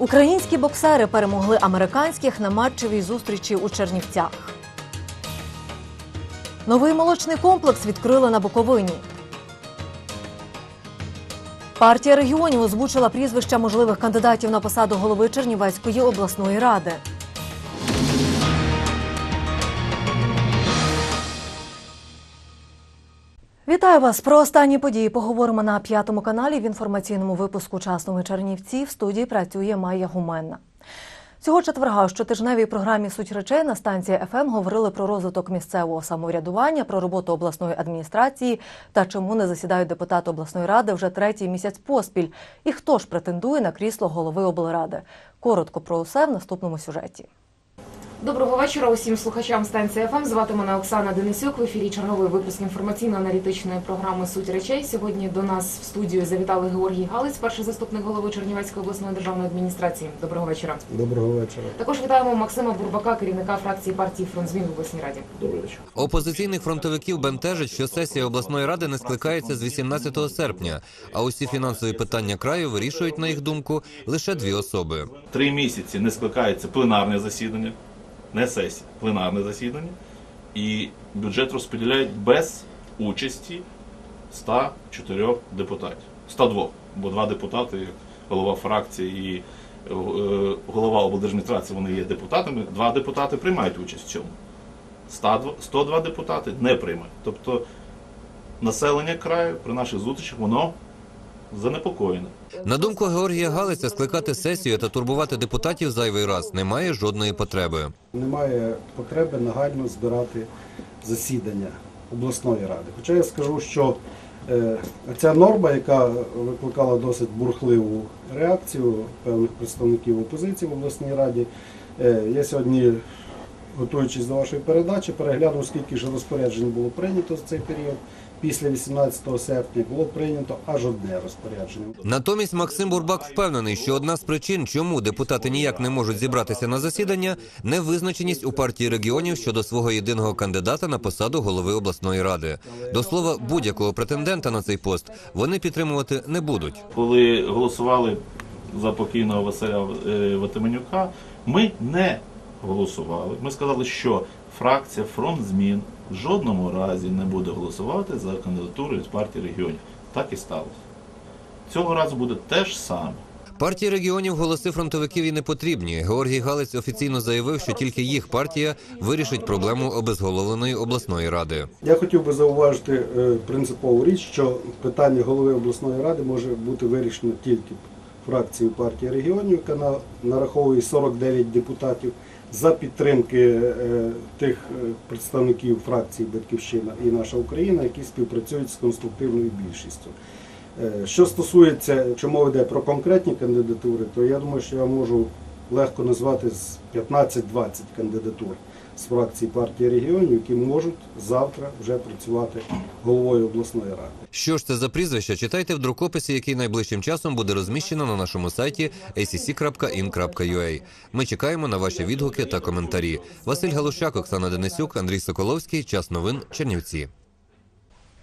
Українські боксери перемогли американських на матчевій зустрічі у Чернівцях. Новий молочний комплекс відкрили на Буковині. Партія регіонів озвучила прізвища можливих кандидатів на посаду голови Чернівецької обласної ради. Вітаю вас про останні події. Поговоримо на п'ятому каналі в інформаційному випуску «Час новин Чернівці. В студії працює Майя Гуменна. Цього четверга у щотижневій програмі Суть речей на станції ФМ говорили про розвиток місцевого самоврядування, про роботу обласної адміністрації та чому не засідають депутати обласної ради вже третій місяць поспіль. І хто ж претендує на крісло голови облради. Коротко про усе в наступному сюжеті. Доброго вечора усім слухачам станції ФМ. Звати мене Оксана Денисюк. В ефірі черговий випуск інформаційно-аналітичної програми Суть речей. Сьогодні до нас в студію завітали Георгій Галиць, перший заступник голови Чернівецької обласної державної адміністрації. Доброго вечора. Доброго вечора. Також вітаємо Максима Бурбака, керівника фракції партії Фронт змін в обласній раді. Добрий вечір. Опозиційних фронтовиків бентежить, що сесія обласної ради не скликається з 18 серпня, а усі фінансові питання краю вирішують, на їх думку, лише дві особи. Три місяці не скликається пленарне засідання, не сесія, пленарне засідання, і бюджет розподіляють без участі 104 депутатів. 102, бо два депутати, як голова фракції і е, голова облдержадміністрації, вони є депутатами. Два депутати приймають участь в цьому. 102 102 депутати не приймають. Тобто населення краю при наших зустрічах воно занепокоєне. На думку Георгія Галиця, скликати сесію та турбувати депутатів зайвий раз немає жодної потреби. Немає потреби нагально збирати засідання обласної ради. Хоча я скажу, що е, ця норма, яка викликала досить бурхливу реакцію певних представників опозиції в обласній раді, е, я сьогодні, готуючись до вашої передачі, переглянув, скільки ж розпоряджень було прийнято за цей період. Після 18 серпня було прийнято аж одне розпорядження. Натомість Максим Бурбак впевнений, що одна з причин, чому депутати ніяк не можуть зібратися на засідання, невизначеність у партії регіонів щодо свого єдиного кандидата на посаду голови обласної ради. До слова, будь-якого претендента на цей пост вони підтримувати не будуть. коли голосували за покійного Василя е, Ватименюка, ми не голосували. Ми сказали, що фракція фронт змін в жодному разі не буде голосувати за кандидатуру від партії регіонів. Так і сталося. Цього разу буде те ж саме. Партії регіонів голоси фронтовиків і не потрібні. Георгій Галець офіційно заявив, що тільки їх партія вирішить проблему обезголовленої обласної ради. Я хотів би зауважити е, принципову річ, що питання голови обласної ради може бути вирішено тільки фракцією партії регіонів, яка на- нараховує 49 депутатів за підтримки е, тих е, представників фракції Батьківщина і наша Україна, які співпрацюють з конструктивною більшістю. Е, Що стосується, чому йде про конкретні кандидатури, то я думаю, що я можу легко назвати з 15-20 кандидатур з фракції партії регіонів, які можуть завтра вже працювати головою обласної ради. Що ж це за прізвище? Читайте в друкописі, який найближчим часом буде розміщено на нашому сайті acc.in.ua. Ми чекаємо на ваші відгуки та коментарі. Василь Галущак, Оксана Денисюк, Андрій Соколовський. Час новин Чернівці.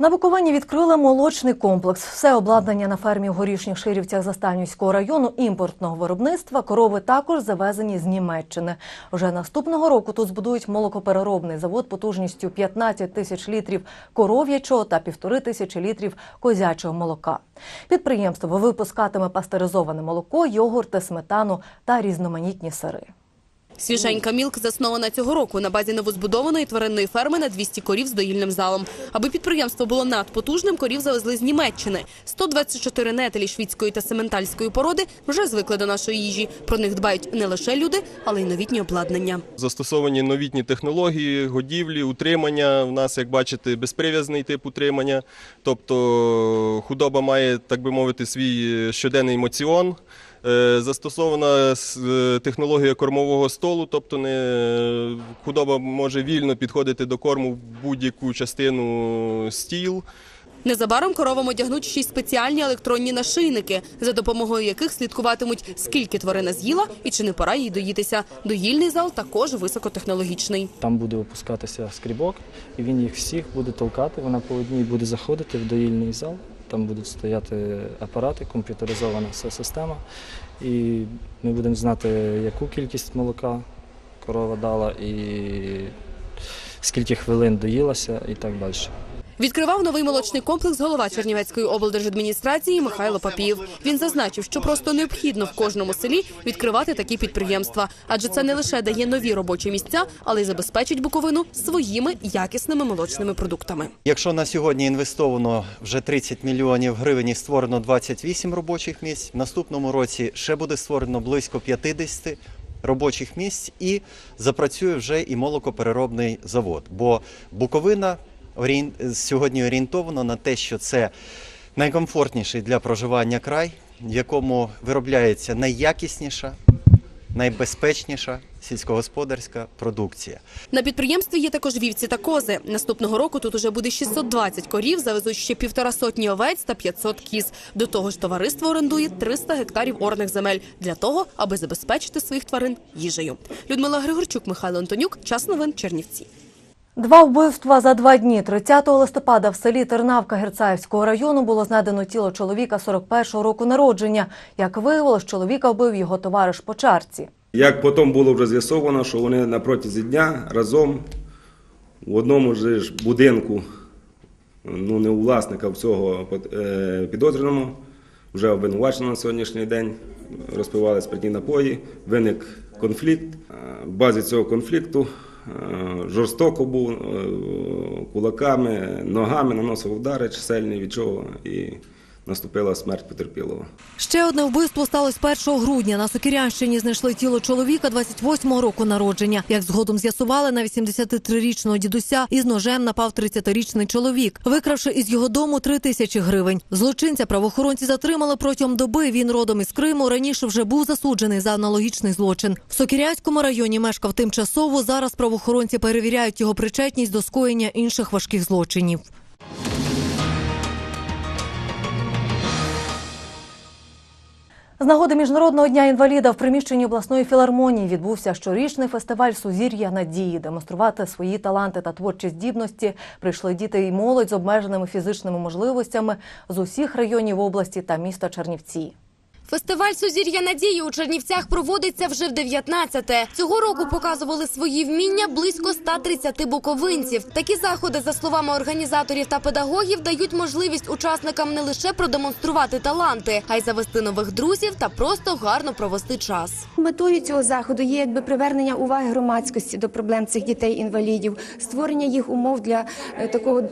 На Буковині відкрили молочний комплекс. Все обладнання на фермі в горішніх ширівцях Застанівського району імпортного виробництва. Корови також завезені з Німеччини. Вже наступного року тут збудують молокопереробний завод потужністю 15 тисяч літрів коров'ячого та півтори тисячі літрів козячого молока. Підприємство випускатиме пастеризоване молоко, йогурти, сметану та різноманітні сири. Свіженька Мілк заснована цього року на базі новозбудованої тваринної ферми на 200 корів з доїльним залом. Аби підприємство було надпотужним, корів завезли з Німеччини. 124 нетелі швідської та сементальської породи вже звикли до нашої їжі. Про них дбають не лише люди, але й новітні обладнання. Застосовані новітні технології, годівлі, утримання. У нас, як бачите, безприв'язний тип утримання. Тобто худоба має, так би мовити, свій щоденний моціон. Е, Застосована е, технологія кормового столу, тобто не, худоба може вільно підходити до корму в будь-яку частину стіл. Незабаром коровам одягнуть ще й спеціальні електронні нашийники, за допомогою яких слідкуватимуть, скільки тварина з'їла і чи не пора їй доїтися. Доїльний зал також високотехнологічний. Там буде опускатися скрібок, і він їх всіх буде толкати. Вона по одній буде заходити в доїльний зал Там будуть стояти апарати, комп'ютеризована вся система. І ми будемо знати, яку кількість молока корова дала, і скільки хвилин доїлася, і так далі. Відкривав новий молочний комплекс голова Чернівецької облдержадміністрації Михайло Папієв. Він зазначив, що просто необхідно в кожному селі відкривати такі підприємства, адже це не лише дає нові робочі місця, але й забезпечить Буковину своїми якісними молочними продуктами. Якщо на сьогодні інвестовано вже 30 мільйонів гривень і створено 28 робочих місць, в наступному році ще буде створено близько 50 робочих місць і запрацює вже і молокопереробний завод. Бо Буковина сьогодні орієнтована на те, що це найкомфортніший для проживання край, в якому виробляється найякісніша, найбезпечніша сільськогосподарська продукція. На підприємстві є також вівці та кози. Наступного року тут уже буде 620 корів, завезуть ще півтора сотні овець та 500 кіз. До того ж, товариство орендує 300 гектарів орних земель для того, аби забезпечити своїх тварин їжею. Людмила Григорчук, Михайло Антонюк. Час новин Чернівці. Два вбивства за два дні. 30 листопада в селі Тернавка Герцаївського району було знайдено тіло чоловіка 41-го року народження. Як виявилось, чоловіка вбив його товариш по чарці. Як потім було вже з'ясовано, що вони на протязі дня разом в одному ж будинку, ну не у власника в цього е, підозрюваного, вже обвинувачено на сьогоднішній день, розпивали спиртні напої, виник конфлікт. Е, В базі цього конфлікту жорстоко був, е, кулаками, ногами наносив удари чисельні, від чого. І наступила смерть потерпілого. Ще одне вбивство сталося 1 грудня. На Сокирянщині знайшли тіло чоловіка 28-го року народження. Як згодом з'ясували, на 83-річного дідуся із ножем напав 30-річний чоловік, викравши із його дому 3 тисячі гривень. Злочинця правоохоронці затримали протягом доби. Він родом із Криму. Раніше вже був засуджений за аналогічний злочин. В Сокирянському районі мешкав тимчасово. Зараз правоохоронці перевіряють його причетність до скоєння інших важких злочинів. З нагоди міжнародного дня інваліда в приміщенні обласної філармонії відбувся щорічний фестиваль Сузір'я надії. Демонструвати свої таланти та творчі здібності прийшли діти і молодь з обмеженими фізичними можливостями з усіх районів області та міста Чернівці. Фестиваль Сузір'я надії у Чернівцях проводиться вже в 19-те. Цього року показували свої вміння близько 130 буковинців. Такі заходи, за словами організаторів та педагогів, дають можливість учасникам не лише продемонструвати таланти, а й завести нових друзів та просто гарно провести час. Метою цього заходу є якби привернення уваги громадськості до проблем цих дітей-інвалідів, створення їх умов для е, такого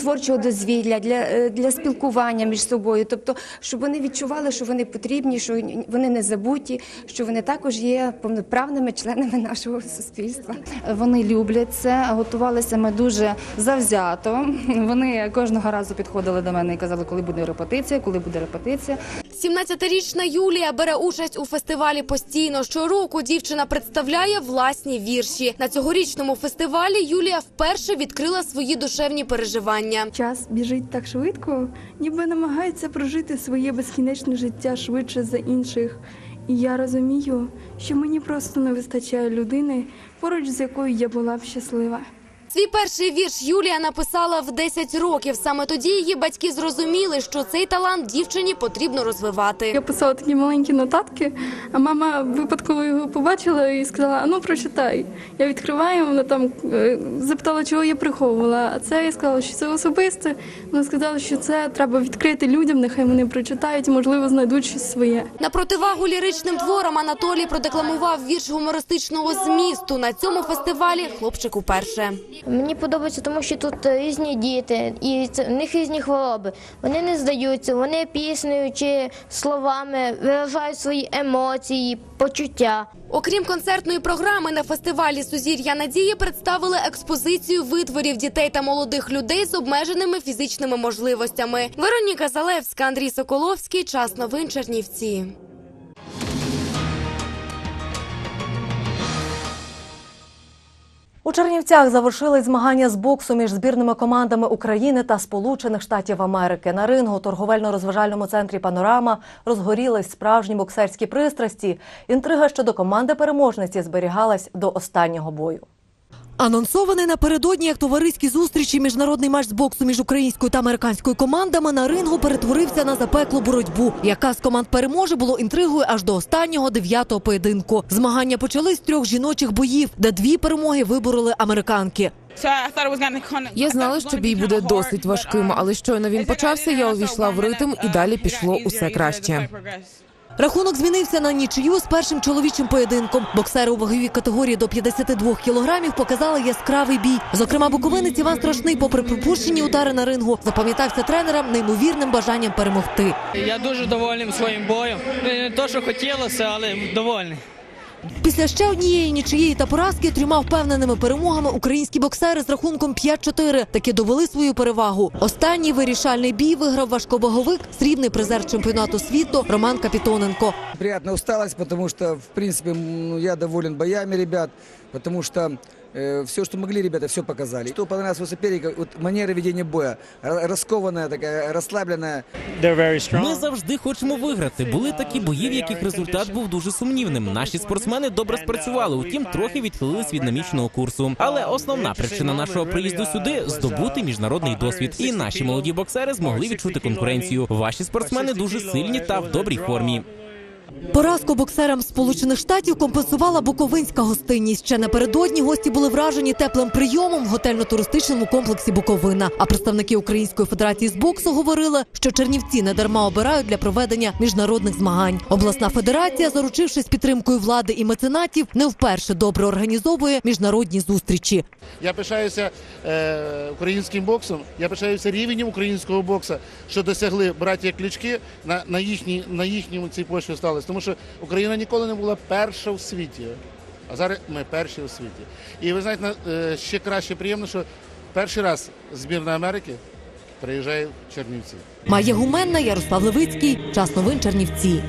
творчого дозвілля, для, е, для спілкування між собою, тобто, щоб вони відчували, що вони потрібні, що вони не забуті, що вони також є повноправними членами нашого суспільства. Вони люблять це, готувалися ми дуже завзято. Вони кожного разу підходили до мене і казали, коли буде репетиція, коли буде репетиція. 17-річна Юлія бере участь у фестивалі постійно. Щороку дівчина представляє власні вірші. На цьогорічному фестивалі Юлія вперше відкрила свої душевні переживання. Час біжить так швидко, ніби намагається прожити своє безкінечне життя швидше за інших. І я розумію, що мені просто не вистачає людини, поруч з якою я була б щаслива. Свій перший вірш Юлія написала в 10 років. Саме тоді її батьки зрозуміли, що цей талант дівчині потрібно розвивати. Я писала такі маленькі нотатки, а мама випадково його побачила і сказала: а ну прочитай. Я відкриваю, вона там е, запитала, чого я приховувала. А це я сказала, що це особисте. Вона сказала, що це треба відкрити людям, нехай вони прочитають, можливо, знайдуть щось своє. На противагу ліричним творам Анатолій продекламував вірш гумористичного змісту. На цьому фестивалі хлопчик уперше. Мені подобається, тому що тут різні діти, і це в них різні хвороби. Вони не здаються, вони піснею чи словами виражають свої емоції, почуття. Окрім концертної програми, на фестивалі Сузір'я надії представили експозицію витворів дітей та молодих людей з обмеженими фізичними можливостями. Вероніка Залевська, Андрій Соколовський. Час новин Чернівці. У Чернівцях завершились змагання з боксу між збірними командами України та Сполучених Штатів Америки. На рингу торговельно-розважальному центрі Панорама розгорілись справжні боксерські пристрасті. Інтрига щодо команди переможниці зберігалась до останнього бою. Анонсований напередодні як товариські зустрічі міжнародний матч з боксу між українською та американською командами на рингу перетворився на запеклу боротьбу. Яка з команд переможе було інтригою аж до останнього дев'ятого поєдинку. Змагання почались з трьох жіночих боїв, де дві перемоги вибороли американки. Я знала, що бій буде досить важким, але щойно він почався, я увійшла в ритм і далі пішло усе краще. Рахунок змінився на нічию з першим чоловічим поєдинком. Боксери у ваговій категорії до 52 кілограмів показали яскравий бій. Зокрема, буковинець Іван Страшний, попри припущені удари на рингу, запам'ятався тренерам неймовірним бажанням перемогти. Я дуже довольним своїм боєм. Не то, що хотілося, але довольний. Після ще однієї нічиєї та поразки трьома впевненими перемогами українські боксери з рахунком 5-4 таки довели свою перевагу. Останній вирішальний бій виграв важкобаговик, срібний призер чемпіонату світу Роман Капітоненко. Приємна усталость, тому що в принципі ну, я доволен боями ребят, тому что все, что могли ребята, все показали. Что понравилось у соперника, вот манера ведения боя, ра- раскованная такая, расслабленная. Ми завжди хочемо виграти. Були такі бої, в яких результат був дуже сумнівним. Наші спортсмени добре спрацювали, утім трохи відхилились від наміченого курсу. Але основна причина нашого приїзду сюди здобути міжнародний досвід. І наші молоді боксери змогли відчути конкуренцію. Ваші спортсмени дуже сильні та в добрій формі. Поразку боксерам Сполучених Штатів компенсувала буковинська гостинність. Ще напередодні гості були вражені теплим прийомом в готельно-туристичному комплексі Буковина. А представники Української федерації з боксу говорили, що Чернівці не дарма обирають для проведення міжнародних змагань. Обласна федерація, заручившись підтримкою влади і меценатів, не вперше добре організовує міжнародні зустрічі. Я пишаюся е, українським боксом, я пишаюся рівнем українського бокса, що досягли браття Клички на, на, їхній, на їхньому цій почві сталося. Тому що Україна ніколи не була перша в світі, а зараз ми перші у світі. І ви знаєте, е, ще краще приємно, що перший раз збірна Америки приїжджає в Чернівці. Майя Гуменна, Ярослав Левицький. Час новин Чернівці.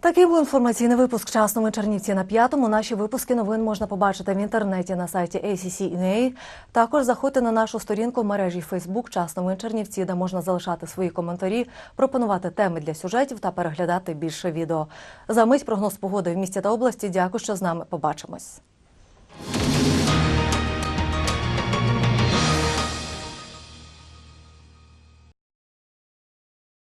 Такий був інформаційний випуск часному Чернівці на п'ятому. Наші випуски новин можна побачити в інтернеті на сайті ACC.UA. Також заходьте на нашу сторінку в мережі Facebook «Часному Чернівці, де можна залишати свої коментарі, пропонувати теми для сюжетів та переглядати більше відео. За мить прогноз погоди в місті та області. Дякую, що з нами. Побачимось.